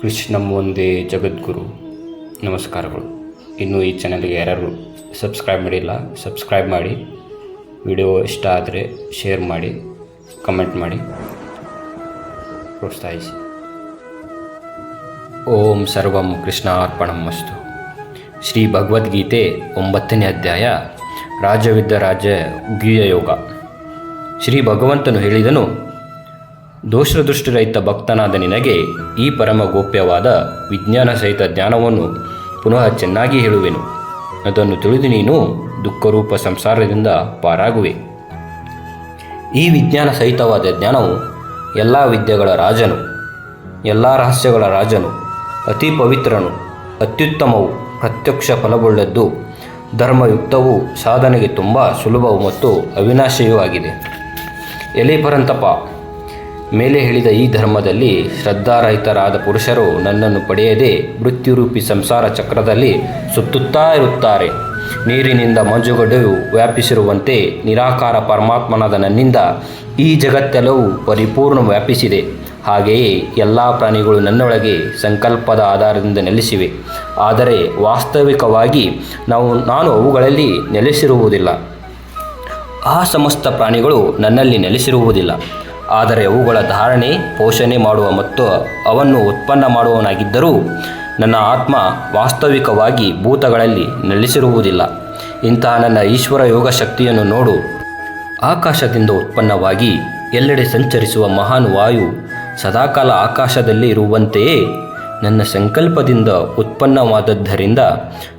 ಕೃಷ್ಣಂ ಒಂದೇ ಜಗದ್ಗುರು. ನಮಸ್ಕಾರಗಳು. ಇನ್ನೂ ಈ ಚಾನಲ್ಗೆ ಯಾರ್ಯಾರು ಸಬ್ಸ್ಕ್ರೈಬ್ ಮಾಡಿಲ್ಲ ಸಬ್ಸ್ಕ್ರೈಬ್ ಮಾಡಿ. ವಿಡಿಯೋ ಇಷ್ಟ ಆದರೆ ಶೇರ್ ಮಾಡಿ ಕಮೆಂಟ್ ಮಾಡಿ. ಪ್ರೋತ್ಸಾಹಿಸಿ. ಓಂ ಸರ್ವಂ ಕೃಷ್ಣಾರ್ಪಣಂ ಮಸ್ತು ಶ್ರೀ ಭಗವದ್ಗೀತೆ ಒಂಬತ್ತನೇ ಅಧ್ಯಾಯ, ರಾಜವಿದ್ದ ರಾಜ ಯೋಗ ಶ್ರೀ ಭಗವಂತನು ಹೇಳಿದನು ದೋಷದೃಷ್ಟಿರಹಿತ ಭಕ್ತನಾದ ನಿನಗೆ ಈ ಪರಮ ಗೋಪ್ಯವಾದ ವಿಜ್ಞಾನ ಸಹಿತ ಜ್ಞಾನವನ್ನು ಪುನಃ ಚೆನ್ನಾಗಿ ಹೇಳುವೆನು. ಅದನ್ನು ತಿಳಿದು ನೀನು ದುಃಖರೂಪ ಸಂಸಾರದಿಂದ ಪಾರಾಗುವೆ. ಈ ವಿಜ್ಞಾನ ಸಹಿತವಾದ ಜ್ಞಾನವು ಎಲ್ಲ ವಿದ್ಯೆಗಳ ರಾಜನು, ಎಲ್ಲ ರಹಸ್ಯಗಳ ರಾಜನು, ಅತಿ ಪವಿತ್ರನು, ಅತ್ಯುತ್ತಮವು, ಪ್ರತ್ಯಕ್ಷ ಫಲಗೊಳ್ಳದ್ದು, ಧರ್ಮಯುಕ್ತವು ಸಾಧನೆಗೆ ತುಂಬ ಸುಲಭವು ಮತ್ತು ಅವಿನಾಶಿಯೂ ಆಗಿದೆ. ಎಲೆ ಪರಂತಪ ಮೇಲೆ ಹೇಳಿದ ಈ ಧರ್ಮದಲ್ಲಿ ಶ್ರದ್ಧಾರಹಿತರಾದ ಪುರುಷರು ನನ್ನನ್ನು ಪಡೆಯದೆ ಮೃತ್ಯುರೂಪಿ ಸಂಸಾರ ಚಕ್ರದಲ್ಲಿ ಸುತ್ತುತ್ತಾ ಇರುತ್ತಾರೆ. ನೀರಿನಿಂದ ಮಂಜುಗಡೆಯು ವ್ಯಾಪಿಸಿರುವಂತೆ ನಿರಾಕಾರ ಪರಮಾತ್ಮನಾದ ನನ್ನಿಂದ ಈ ಜಗತ್ತೆಲ್ಲವೂ ಪರಿಪೂರ್ಣ ವ್ಯಾಪಿಸಿದೆ. ಹಾಗೆಯೇ ಎಲ್ಲ ಪ್ರಾಣಿಗಳು ನನ್ನೊಳಗೆ ಸಂಕಲ್ಪದ ಆಧಾರದಿಂದ ನೆಲೆಸಿವೆ. ಆದರೆ ವಾಸ್ತವಿಕವಾಗಿ ನಾವು, ನಾನು ಅವುಗಳಲ್ಲಿ ನೆಲೆಸಿರುವುದಿಲ್ಲ. ಆ ಸಮಸ್ತ ಪ್ರಾಣಿಗಳು ನನ್ನಲ್ಲಿ ನೆಲೆಸಿರುವುದಿಲ್ಲ. ಆದರೆ ಅವುಗಳ ಧಾರಣೆ, ಪೋಷಣೆ ಮಾಡುವ ಮತ್ತು ಅವನ್ನು ಉತ್ಪನ್ನ ಮಾಡುವವನಾಗಿದ್ದರೂ ನನ್ನ ಆತ್ಮ ವಾಸ್ತವಿಕವಾಗಿ ಭೂತಗಳಲ್ಲಿ ನೆಲೆಸಿರುವುದಿಲ್ಲ. ಇಂತಹ ನನ್ನ ಈಶ್ವರ ಯೋಗ ಶಕ್ತಿಯನ್ನು ನೋಡು. ಆಕಾಶದಿಂದ ಉತ್ಪನ್ನವಾಗಿ ಎಲ್ಲೆಡೆ ಸಂಚರಿಸುವ ಮಹಾನ್ ವಾಯು ಸದಾಕಾಲ ಆಕಾಶದಲ್ಲಿ ಇರುವಂತೆಯೇ ನನ್ನ ಸಂಕಲ್ಪದಿಂದ ಉತ್ಪನ್ನವಾದದ್ದರಿಂದ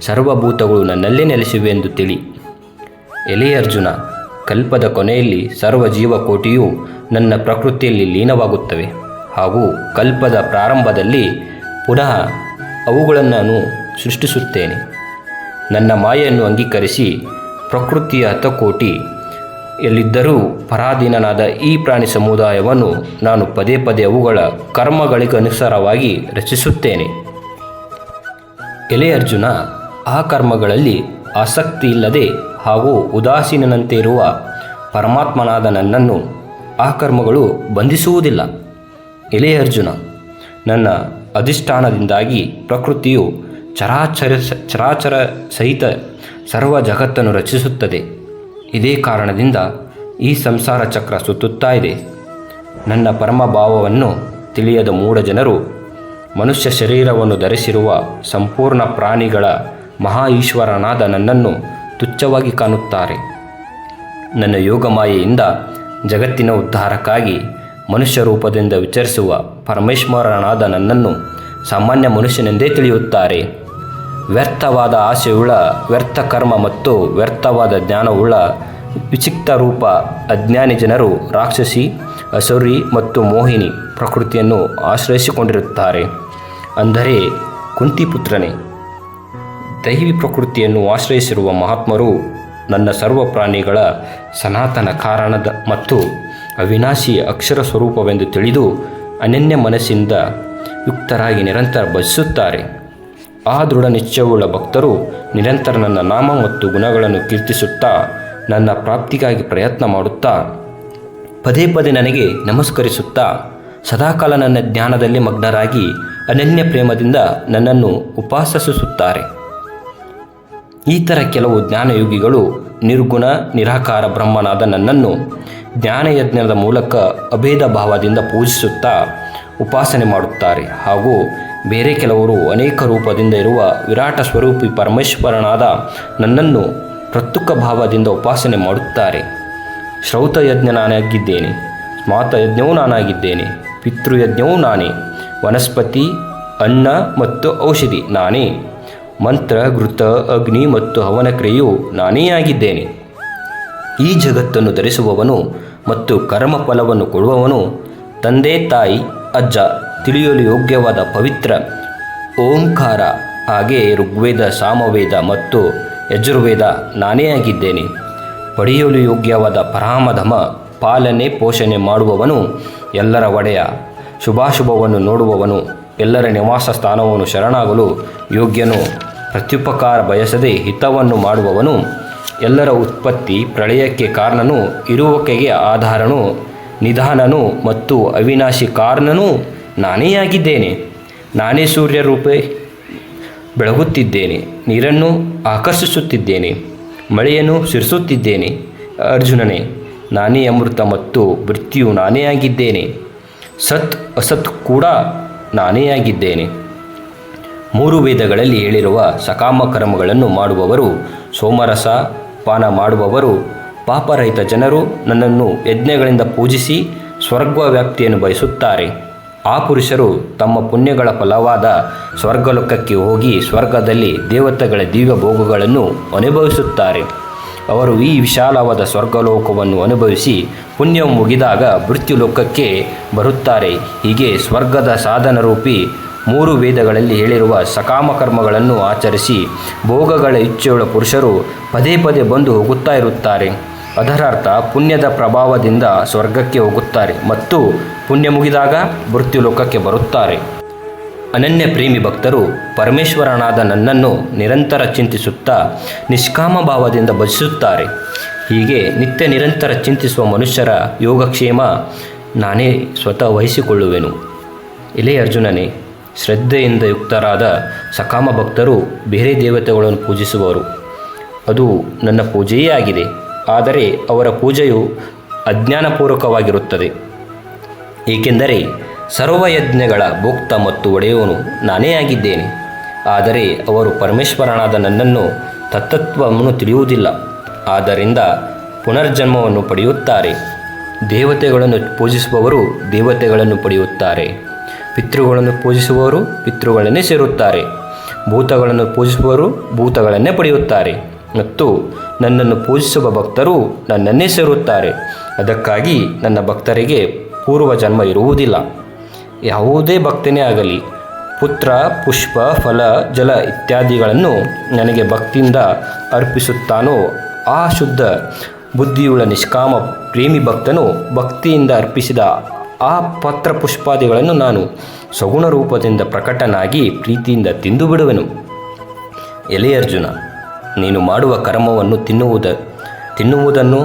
ಸರ್ವಭೂತಗಳು ನನ್ನಲ್ಲೇ ನೆಲೆಸಿವೆ ಎಂದು ತಿಳಿ. ಎಲೆ ಅರ್ಜುನ ಕಲ್ಪದ ಕೊನೆಯಲ್ಲಿ ಸರ್ವ ಜೀವಕೋಟಿಯು ನನ್ನ ಪ್ರಕೃತಿಯಲ್ಲಿ ಲೀನವಾಗುತ್ತವೆ. ಹಾಗೂ ಕಲ್ಪದ ಪ್ರಾರಂಭದಲ್ಲಿ ಪುನಃ ಅವುಗಳನ್ನು ನಾನು ಸೃಷ್ಟಿಸುತ್ತೇನೆ. ನನ್ನ ಮಾಯೆಯನ್ನು ಅಂಗೀಕರಿಸಿ ಪ್ರಕೃತಿಯ ಹತಕೋಟಿ ಎಲ್ಲಿದ್ದರೂ ಪರಾಧೀನನಾದ ಈ ಪ್ರಾಣಿ ಸಮುದಾಯವನ್ನು ನಾನು ಪದೇ ಪದೇ ಅವುಗಳ ಕರ್ಮಗಳಿಗನುಸಾರವಾಗಿ ರಚಿಸುತ್ತೇನೆ. ಎಲೆ ಅರ್ಜುನ, ಆ ಕರ್ಮಗಳಲ್ಲಿ ಆಸಕ್ತಿ ಇಲ್ಲದೆ ಹಾಗೂ ಉದಾಸೀನಂತೆ ಇರುವ ಪರಮಾತ್ಮನಾದ ನನ್ನನ್ನು ಆ ಕರ್ಮಗಳು ಬಂಧಿಸುವುದಿಲ್ಲ. ಎಲೆ ಅರ್ಜುನ ನನ್ನ ಅಧಿಷ್ಠಾನದಿಂದಾಗಿ ಪ್ರಕೃತಿಯು ಚರಾಚರ ಚರಾಚರ ಸಹಿತ ಸರ್ವ ಜಗತ್ತನ್ನು ರಚಿಸುತ್ತದೆ. ಇದೇ ಕಾರಣದಿಂದ ಈ ಸಂಸಾರ ಚಕ್ರ ಸುತ್ತುತ್ತಾ ಇದೆ. ನನ್ನ ಪರಮ ಭಾವವನ್ನು ತಿಳಿಯದ ಮೂಢ ಜನರು ಮನುಷ್ಯ ಶರೀರವನ್ನು ಧರಿಸಿರುವ ಸಂಪೂರ್ಣ ಪ್ರಾಣಿಗಳ ಮಹಾ ಈಶ್ವರನಾದ ನನ್ನನ್ನು ತುಚ್ಛವಾಗಿ ಕಾಣುತ್ತಾರೆ. ನನ್ನ ಯೋಗಮಾಯೆಯಿಂದ ಜಗತ್ತಿನ ಉದ್ಧಾರಕ್ಕಾಗಿ ಮನುಷ್ಯ ರೂಪದಿಂದ ವಿಚರಿಸುವ ಪರಮೇಶ್ವರನಾದ ನನ್ನನ್ನು ಸಾಮಾನ್ಯ ಮನುಷ್ಯನೆಂದೇ ತಿಳಿಯುತ್ತಾರೆ. ವ್ಯರ್ಥವಾದ ಆಸೆಯುಳ್ಳ, ವ್ಯರ್ಥ ಕರ್ಮ ಮತ್ತು ವ್ಯರ್ಥವಾದ ಜ್ಞಾನವುಳ್ಳ ವಿಚಿಕ್ತ ರೂಪ ಅಜ್ಞಾನಿ ಜನರು ರಾಕ್ಷಸಿ, ಅಸುರಿ ಮತ್ತು ಮೋಹಿನಿ ಪ್ರಕೃತಿಯನ್ನು ಆಶ್ರಯಿಸಿಕೊಂಡಿರುತ್ತಾರೆ. ಅಂದರೆ ಕುಂತಿಪುತ್ರನೇ ದೈವಿ ಪ್ರಕೃತಿಯನ್ನು ಆಶ್ರಯಿಸಿರುವ ಮಹಾತ್ಮರು ನನ್ನ ಸರ್ವ ಪ್ರಾಣಿಗಳ ಸನಾತನ ಕಾರಣದ ಮತ್ತು ಅವಿನಾಶಿ ಅಕ್ಷರ ಸ್ವರೂಪವೆಂದು ತಿಳಿದು ಅನನ್ಯ ಮನಸ್ಸಿಂದ ಯುಕ್ತರಾಗಿ ನಿರಂತರ ಭಜಿಸುತ್ತಾರೆ ಆ ದೃಢ ನಿಶ್ಚಯವುಳ್ಳ ಭಕ್ತರು ನಿರಂತರ ನನ್ನ ನಾಮ ಮತ್ತು ಗುಣಗಳನ್ನು ಕೀರ್ತಿಸುತ್ತಾ ನನ್ನ ಪ್ರಾಪ್ತಿಗಾಗಿ ಪ್ರಯತ್ನ ಮಾಡುತ್ತಾ ಪದೇ ಪದೇ ನನಗೆ ನಮಸ್ಕರಿಸುತ್ತಾ ಸದಾಕಾಲ ನನ್ನ ಜ್ಞಾನದಲ್ಲಿ ಮಗ್ನರಾಗಿ ಅನನ್ಯ ಪ್ರೇಮದಿಂದ ನನ್ನನ್ನು ಉಪಾಸಿಸುತ್ತಾರೆ. ಈ ಥರ ಕೆಲವು ಜ್ಞಾನಯೋಗಿಗಳು ನಿರ್ಗುಣ, ನಿರಾಕಾರ ಬ್ರಹ್ಮನಾದ ನನ್ನನ್ನು ಜ್ಞಾನಯಜ್ಞದ ಮೂಲಕ ಅಭೇದ ಭಾವದಿಂದ ಪೂಜಿಸುತ್ತಾ ಉಪಾಸನೆ ಮಾಡುತ್ತಾರೆ. ಹಾಗೂ ಬೇರೆ ಕೆಲವರು ಅನೇಕ ರೂಪದಿಂದ ಇರುವ ವಿರಾಟ ಸ್ವರೂಪಿ ಪರಮೇಶ್ವರನಾದ ನನ್ನನ್ನು ಪ್ರತ್ಯುಕ್ಕ ಭಾವದಿಂದ ಉಪಾಸನೆ ಮಾಡುತ್ತಾರೆ. ಶ್ರೌತಯಜ್ಞ ನಾನಾಗಿದ್ದೇನೆ, ಸ್ಮಾತಯಜ್ಞವೂ ನಾನಾಗಿದ್ದೇನೆ, ಪಿತೃಯಜ್ಞವೂ ನಾನೇ, ವನಸ್ಪತಿ, ಅನ್ನ ಮತ್ತು ಔಷಧಿ ನಾನೇ. ಮಂತ್ರ, ಘೃತ, ಅಗ್ನಿ ಮತ್ತು ಹವನ ಕ್ರಿಯೆಯು ನಾನೇ ಆಗಿದ್ದೇನೆ. ಈ ಜಗತ್ತನ್ನು ಧರಿಸುವವನು ಮತ್ತು ಕರ್ಮಫಲವನ್ನು ಕೊಡುವವನು ತಂದೆ, ತಾಯಿ, ಅಜ್ಜ, ತಿಳಿಯಲು ಯೋಗ್ಯವಾದ ಪವಿತ್ರ ಓಂಕಾರ, ಹಾಗೆ ಋಗ್ವೇದ, ಸಾಮವೇದ ಮತ್ತು ಯಜುರ್ವೇದ ನಾನೇ ಆಗಿದ್ದೇನೆ. ಪಡೆಯಲು ಯೋಗ್ಯವಾದ ಪರಾಮಧಮ, ಪಾಲನೆ, ಪೋಷಣೆ ಮಾಡುವವನು ಎಲ್ಲರ ಒಡೆಯ. ಶುಭಾಶುಭವನ್ನು ನೋಡುವವನು ಎಲ್ಲರ ನಿವಾಸ ಸ್ಥಾನವನ್ನು ಶರಣಾಗಲು ಯೋಗ್ಯನು. ಪ್ರತ್ಯುಪಕಾರ ಬಯಸದೆ ಹಿತವನ್ನು ಮಾಡುವವನು ಎಲ್ಲರ ಉತ್ಪತ್ತಿ ಪ್ರಳಯಕ್ಕೆ ಕಾರಣನು, ಇರುವಕೆಗೆ ಆಧಾರನು, ನಿಧಾನನು ಮತ್ತು ಅವಿನಾಶಿ ಕಾರಣನೂ ನಾನೇ ಆಗಿದ್ದೇನೆ. ನಾನೇ ಸೂರ್ಯ ರೂಪೆ ಬೆಳಗುತ್ತಿದ್ದೇನೆ, ನೀರನ್ನು ಆಕರ್ಷಿಸುತ್ತಿದ್ದೇನೆ, ಮಳೆಯನ್ನು ಸುರಿಸುತ್ತಿದ್ದೇನೆ, ಅರ್ಜುನನೇ, ನಾನೇ ಅಮೃತ ಮತ್ತು ಮೃತ್ಯು ನಾನೇ ಆಗಿದ್ದೇನೆ. ಸತ್, ಅಸತ್ ಕೂಡ ನಾನೇ ಆಗಿದ್ದೇನೆ. ಮೂರು ವೇದಗಳಲ್ಲಿ ಹೇಳಿರುವ ಸಕಾಮ ಕರ್ಮಗಳನ್ನು ಮಾಡುವವರು, ಸೋಮರಸ, ಪಾನ ಮಾಡುವವರು, ಪಾಪರಹಿತ ಜನರು ನನ್ನನ್ನು ಯಜ್ಞಗಳಿಂದ ಪೂಜಿಸಿ ಸ್ವರ್ಗ ವ್ಯಾಪ್ತಿಯನ್ನು ಬಯಸುತ್ತಾರೆ. ಆ ಪುರುಷರು ತಮ್ಮ ಪುಣ್ಯಗಳ ಫಲವಾದ ಸ್ವರ್ಗಲೋಕಕ್ಕೆ ಹೋಗಿ ಸ್ವರ್ಗದಲ್ಲಿ ದೇವತೆಗಳ ದಿವ್ಯ ಭೋಗಗಳನ್ನು ಅನುಭವಿಸುತ್ತಾರೆ. ಅವರು ಈ ವಿಶಾಲವಾದ ಸ್ವರ್ಗಲೋಕವನ್ನು ಅನುಭವಿಸಿ ಪುಣ್ಯ ಮುಗಿದಾಗ ಮೃತ್ಯುಲೋಕಕ್ಕೆ ಬರುತ್ತಾರೆ. ಹೀಗೆ ಸ್ವರ್ಗದ ಸಾಧನರೂಪಿ ಮೂರು ವೇದಗಳಲ್ಲಿ ಹೇಳಿರುವ ಸಕಾಮ ಕರ್ಮಗಳನ್ನು ಆಚರಿಸಿ ಭೋಗಗಳ ಇಚ್ಛೆಯುಳ್ಳ ಪುರುಷರು ಪದೇ ಪದೇ ಬಂದು ಹೋಗುತ್ತಾ ಇರುತ್ತಾರೆ. ಅದರ ಅರ್ಥ ಪುಣ್ಯದ ಪ್ರಭಾವದಿಂದ ಸ್ವರ್ಗಕ್ಕೆ ಹೋಗುತ್ತಾರೆ ಮತ್ತು ಪುಣ್ಯ ಮುಗಿದಾಗ ಮೃತ್ಯುಲೋಕಕ್ಕೆ ಬರುತ್ತಾರೆ. ಅನನ್ಯ ಪ್ರೇಮಿ ಭಕ್ತರು ಪರಮೇಶ್ವರನಾದ ನನ್ನನ್ನು ನಿರಂತರ ಚಿಂತಿಸುತ್ತಾ ನಿಷ್ಕಾಮ ಭಾವದಿಂದ ಭಜಿಸುತ್ತಾರೆ. ಹೀಗೆ ನಿತ್ಯ ನಿರಂತರ ಚಿಂತಿಸುವ ಮನುಷ್ಯರ ಯೋಗಕ್ಷೇಮ ನಾನೇ ಸ್ವತಃ ವಹಿಸಿಕೊಳ್ಳುವೆನು. ಎಲೆ ಅರ್ಜುನನೇ ಶ್ರದ್ಧೆಯಿಂದ ಯುಕ್ತರಾದ ಸಕಾಮ ಭಕ್ತರು ಬೇರೆ ದೇವತೆಗಳನ್ನು ಪೂಜಿಸುವರು ಅದು ನನ್ನ ಪೂಜೆಯೇ ಆಗಿದೆ. ಆದರೆ ಅವರ ಪೂಜೆಯು ಅಜ್ಞಾನಪೂರ್ವಕವಾಗಿರುತ್ತದೆ ಏಕೆಂದರೆ ಸರ್ವಯಜ್ಞಗಳ ಭೋಕ್ತ ಮತ್ತು ಒಡೆಯವನು ನಾನೇ ಆಗಿದ್ದೇನೆ. ಆದರೆ ಅವರು ಪರಮೇಶ್ವರನಾದ ನನ್ನನ್ನು ತತ್ತತ್ವವನ್ನು ತಿಳಿಯುವುದಿಲ್ಲ. ಆದ್ದರಿಂದ ಪುನರ್ಜನ್ಮವನ್ನು ಪಡೆಯುತ್ತಾರೆ. ದೇವತೆಗಳನ್ನು ಪೂಜಿಸುವವರು ದೇವತೆಗಳನ್ನು ಪಡೆಯುತ್ತಾರೆ. ಪಿತೃಗಳನ್ನು ಪೂಜಿಸುವವರು ಪಿತೃಗಳನ್ನೇ ಸೇರುತ್ತಾರೆ. ಭೂತಗಳನ್ನು ಪೂಜಿಸುವವರು ಭೂತಗಳನ್ನೇ ಪಡೆಯುತ್ತಾರೆ. ಮತ್ತು ನನ್ನನ್ನು ಪೂಜಿಸುವ ಭಕ್ತರು ನನ್ನನ್ನೇ ಸೇರುತ್ತಾರೆ. ಅದಕ್ಕಾಗಿ ನನ್ನ ಭಕ್ತರಿಗೆ ಪೂರ್ವ ಜನ್ಮ ಇರುವುದಿಲ್ಲ. ಯಾವುದೇ ಭಕ್ತನೇ ಆಗಲಿ, ಪುತ್ರ, ಪುಷ್ಪ, ಫಲ, ಜಲ ಇತ್ಯಾದಿಗಳನ್ನು ನನಗೆ ಭಕ್ತಿಯಿಂದ ಅರ್ಪಿಸುತ್ತಾನೋ, ಆ ಶುದ್ಧ, ಬುದ್ಧಿಯುಳ್ಳ ನಿಷ್ಕಾಮ, ಪ್ರೇಮಿ ಭಕ್ತನು ಭಕ್ತಿಯಿಂದ ಅರ್ಪಿಸಿದ ಆ ಪತ್ರ ಪುಷ್ಪಾದಿಗಳನ್ನು ನಾನು ಸಗುಣ ರೂಪದಿಂದ ಪ್ರಕಟನಾಗಿ ಪ್ರೀತಿಯಿಂದ ತಿಂದು ಬಿಡುವೆನು. ಎಲೆ ಅರ್ಜುನ ನೀನು ಮಾಡುವ ಕರ್ಮವನ್ನು ತಿನ್ನುವುದ, ತಿನ್ನುವುದನ್ನು,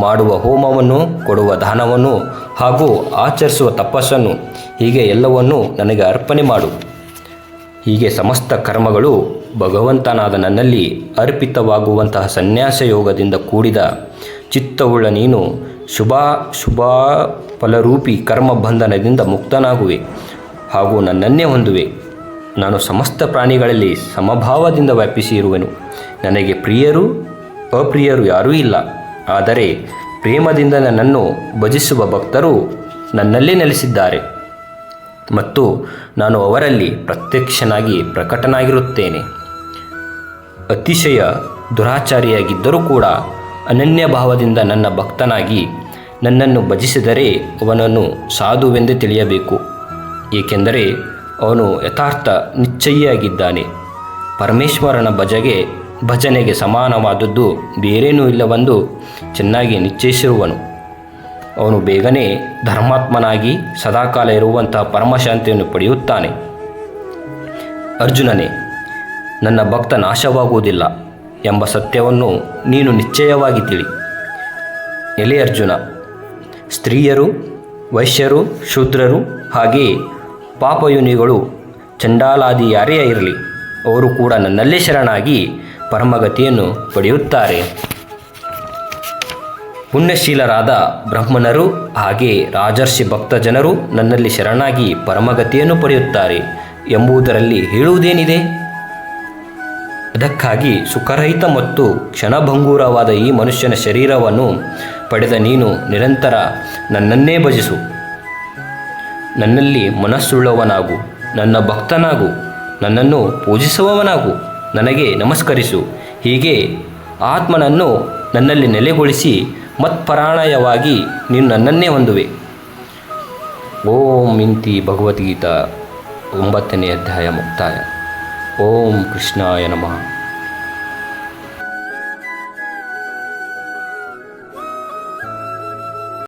ಮಾಡುವ ಹೋಮವನ್ನು, ಕೊಡುವ ದಾನವನ್ನು ಹಾಗೂ ಆಚರಿಸುವ ತಪಸ್ಸನ್ನು, ಹೀಗೆ ಎಲ್ಲವನ್ನೂ ನನಗೆ ಅರ್ಪಣೆ ಮಾಡು. ಹೀಗೆ ಸಮಸ್ತ ಕರ್ಮಗಳು ಭಗವಂತನಾದ ನನ್ನಲ್ಲಿ ಅರ್ಪಿತವಾಗುವಂತಹ ಸನ್ಯಾಸ ಯೋಗದಿಂದ ಕೂಡಿದ ಚಿತ್ತವುಳ್ಳ ನೀನು ಶುಭ ಶುಭ ಫಲರೂಪಿ ಕರ್ಮ ಬಂಧನದಿಂದ ಮುಕ್ತನಾಗುವೆ ಹಾಗೂ ನನ್ನನ್ನೇ ಹೊಂದುವೆ. ನಾನು ಸಮಸ್ತ ಪ್ರಾಣಿಗಳಲ್ಲಿ ಸಮಭಾವದಿಂದ ವ್ಯಾಪಿಸಿ ಇರುವೆನು ನನಗೆ ಪ್ರಿಯರು, ಅಪ್ರಿಯರು ಯಾರೂ ಇಲ್ಲ. ಆದರೆ ಪ್ರೇಮದಿಂದ ನನ್ನನ್ನು ಭಜಿಸುವ ಭಕ್ತರು ನನ್ನಲ್ಲೇ ನೆಲೆಸಿದ್ದಾರೆ. ಮತ್ತು ನಾನು ಅವರಲ್ಲಿ ಪ್ರತ್ಯಕ್ಷನಾಗಿ ಪ್ರಕಟನಾಗಿರುತ್ತೇನೆ. ಅತಿಶಯ ದುರಾಚಾರಿಯಾಗಿದ್ದರೂ ಕೂಡ ಅನನ್ಯ ಭಾವದಿಂದ ನನ್ನ ಭಕ್ತನಾಗಿ ನನ್ನನ್ನು ಭಜಿಸಿದರೆ ಅವನನ್ನು ಸಾಧುವೆಂದೇ ತಿಳಿಯಬೇಕು. ಏಕೆಂದರೆ ಅವನು ಯಥಾರ್ಥ ನಿಶ್ಚಯಿಯಾಗಿದ್ದಾನೆ. ಪರಮೇಶ್ವರನ ಭಜಗೆ, ಭಜನೆಗೆ ಸಮಾನವಾದದ್ದು ಬೇರೇನೂ ಇಲ್ಲವೆಂದು ಚೆನ್ನಾಗಿ ನಿಶ್ಚಯಿಸಿರುವನು. ಅವನು ಬೇಗನೆ ಧರ್ಮಾತ್ಮನಾಗಿ ಸದಾಕಾಲ ಇರುವಂತಹ ಪರಮಶಾಂತಿಯನ್ನು ಪಡೆಯುತ್ತಾನೆ. ಅರ್ಜುನನೇ, ನನ್ನ ಭಕ್ತ ನಾಶವಾಗುವುದಿಲ್ಲ. ಎಂಬ ಸತ್ಯವನ್ನು ನೀನು ನಿಶ್ಚಯವಾಗಿ ತಿಳಿ ಎಲೆ ಅರ್ಜುನ ಸ್ತ್ರೀಯರು, ವೈಶ್ಯರು, ಶೂದ್ರರು ಹಾಗೆಯೇ ಪಾಪಯುನಿಗಳು ಚಂಡಾಲಾದಿ ಯಾರೇ ಇರಲಿ. ಅವರು ಕೂಡ ನನ್ನಲ್ಲೇ ಶರಣಾಗಿ ಪರಮಗತಿಯನ್ನು ಪಡೆಯುತ್ತಾರೆ. ಪುಣ್ಯಶೀಲರಾದ ಬ್ರಾಹ್ಮಣರು ಹಾಗೆ ರಾಜರ್ಷಿ ಭಕ್ತ ಜನರು ನನ್ನಲ್ಲಿ ಶರಣಾಗಿ ಪರಮಗತಿಯನ್ನು ಪಡೆಯುತ್ತಾರೆ ಎಂಬುದರಲ್ಲಿ ಹೇಳುವುದೇನಿದೆ? ಅದಕ್ಕಾಗಿ ಸುಖರಹಿತ ಮತ್ತು ಕ್ಷಣಭಂಗೂರವಾದ ಈ ಮನುಷ್ಯನ ಶರೀರವನ್ನು ಪಡೆದ ನೀನು ನಿರಂತರ ನನ್ನನ್ನೇ ಭಜಿಸು. ನನ್ನಲ್ಲಿ ಮನಸ್ಸುಳ್ಳವನಾಗು. ನನ್ನ ಭಕ್ತನಾಗು. ನನ್ನನ್ನು ಪೂಜಿಸುವವನಾಗು. ನನಗೆ ನಮಸ್ಕರಿಸು. ಹೀಗೆ ಆತ್ಮನನ್ನು ನನ್ನಲ್ಲಿ ನೆಲೆಗೊಳಿಸಿ ಮತ್ಪರಾಣಯವಾಗಿ ನೀನು ನನ್ನನ್ನೇ ಹೊಂದುವೆ. ಓಂ ಇಂತಿ ಭಗವದ್ಗೀತಾ ಒಂಬತ್ತನೇ ಅಧ್ಯಾಯ ಮುಕ್ತಾಯ. ಓಂ ಕೃಷ್ಣಾಯ ನಮಃ